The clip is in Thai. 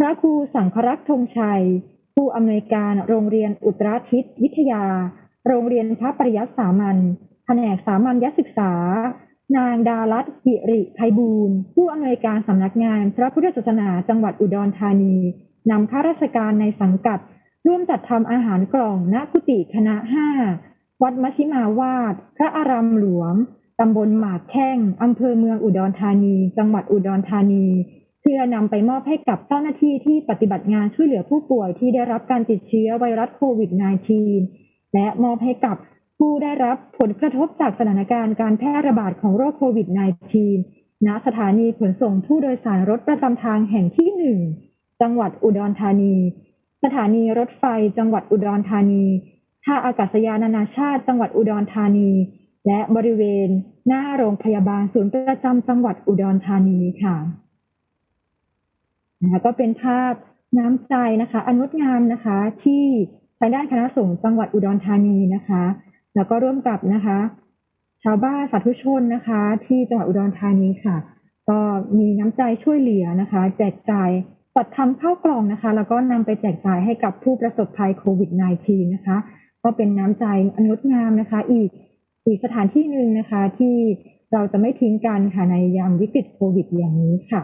พระครูสังครักษ์ธงชัย ผู้อำนวยการโรงเรียนอุตราทิศวิทยา โรงเรียนพระปริยัติสามัญแผนกสามัญยศึกษา นางดารัตหิริไพบูลย์ผู้อำนวยการสำนักงาน พระพุทธศาสนาจังหวัดอุดรธานีนำข้าราชการในสังกัด ร่วมจัดทำอาหารกล่องณกุฏิคณะห้าวัดมชิมาวาด พระอารามหลวงตำบลหมากแข้งอำเภอเมืองอุดรธานี จังหวัดอุดรธานี เพื่อนำไปมอบให้กับเจ้าหน้าที่ที่ปฏิบัติงานช่วยเหลือผู้ป่วยที่ได้รับการติดเชื้อไวรัสโควิด -19 และมอบให้กับผู้ได้รับผลกระทบจากสถานการณ์การแพร่ระบาดของโรคโควิด -19 ณสถานีขนส่งผู้โดยสารรถประจำทางแห่งที่หนึ่งจังหวัดอุดรธานี สถานีรถไฟจังหวัดอุดรธานี ท่าอากาศยานนานาชาติจังหวัดอุดรธานี และบริเวณหน้าโรงพยาบาลศูนย์ประจำจังหวัดอุดรธานีค่ะ นะคะก็เป็นภาพน้ำใจนะคะอันงดงามนะคะที่ทางด้านคณะสงฆ์จังหวัดอุดรธานีนะคะ แล้วก็ร่วมกับนะคะ ชาวบ้านสาธุชนนะคะ ที่จังหวัดอุดรธานีค่ะ ก็มีน้ำใจช่วยเหลือนะคะ แจกจ่ายจัดทำข้าวกล่องนะคะ แล้วก็นำไปแจกจ่ายให้กับผู้ประสบภัยโควิด -19 นะคะ ก็เป็นน้ำใจอันงดงามนะคะ อีกอีกสถานที่หนึ่งนะคะ ที่เราจะไม่ทิ้งกันค่ะในยามวิกฤตโควิดอย่างนี้ค่ะ